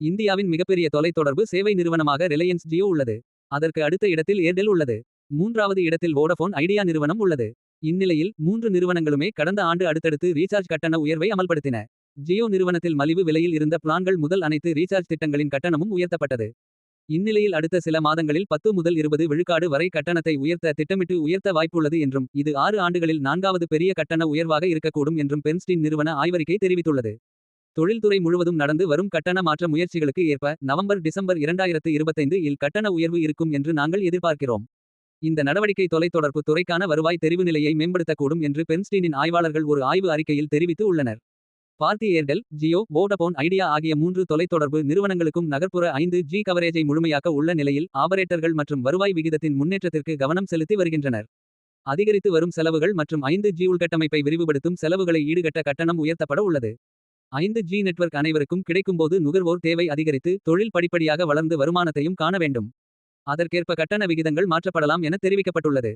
இந்தியாவின் மிகப்பெரிய தொலைத்தொடர்பு சேவை நிறுவனமாக ரிலையன்ஸ் ஜியோ உள்ளது. அதற்கு அடுத்த இடத்தில் ஏர்டெல் உள்ளது. மூன்றாவது இடத்தில் வோடஃபோன் ஐடியா நிறுவனம் உள்ளது. இந்நிலையில் மூன்று நிறுவனங்களுமே கடந்த ஆண்டு அடுத்தடுத்து ரீசார்ஜ் கட்டண உயர்வை அமல்படுத்தின. ஜியோ நிறுவனத்தில் மலிவு விலையில் இருந்த பிளான்கள் முதல் அனைத்து ரீசார்ஜ் திட்டங்களின் கட்டணமும் உயர்த்தப்பட்டது. இந்நிலையில் அடுத்த சில மாதங்களில் பத்து முதல் இருபது விழுக்காடு வரை கட்டணத்தை உயர்த்த திட்டமிட்டு உயர்த்த வாய்ப்புள்ளது என்றும் இது ஆறு ஆண்டுகளில் நான்காவது பெரிய கட்டண உயர்வாக இருக்கக்கூடும் என்றும் பென்ஸ்டின் நிறுவன ஆய்வறிக்கை தெரிவித்துள்ளது. தொழில்துறை முழுவதும் நடந்து வரும் கட்டண மாற்ற முயற்சிகளுக்கு ஏற்ப நவம்பர் டிசம்பர் 2025 இல் கட்டண உயர்வு இருக்கும் என்று நாங்கள் எதிர்பார்க்கிறோம். இந்த நடவடிக்கை தொலைத்தொடர்பு துறைக்கான வருவாய் தெரிவு நிலையை மேம்படுத்தக்கூடும் என்று பென்ஸ்டீனின் ஆய்வாளர்கள் ஒரு ஆய்வு அறிக்கையில் தெரிவித்து உள்ளனர். பார்த்தி ஏர்டெல் ஜியோ வோடபோன் ஐடியா ஆகிய மூன்று தொலைத்தொடர்பு நிறுவனங்களுக்கும் நகர்ப்புற ஐந்து ஜி கவரேஜை முழுமையாக்க உள்ள நிலையில் ஆபரேட்டர்கள் மற்றும் வருவாய் விகிதத்தின் முன்னேற்றத்திற்கு கவனம் செலுத்தி வருகின்றனர். அதிகரித்து வரும் செலவுகள் மற்றும் ஐந்து ஜி உள்கட்டமைப்பை விரிவுபடுத்தும் செலவுகளை ஈடுகட்ட கட்டணம் உயர்த்தப்பட உள்ளது. ஐந்து ஜி நெட்வொர்க் அனைவருக்கும் கிடைக்கும்போது நுகர்வோர் தேவை அதிகரித்து தொழில் படிப்படியாக வளர்ந்து வருமானத்தையும் காண வேண்டும். அதற்கேற்ப கட்டண விகிதங்கள் மாற்றப்படலாம் என தெரிவிக்கப்பட்டுள்ளது.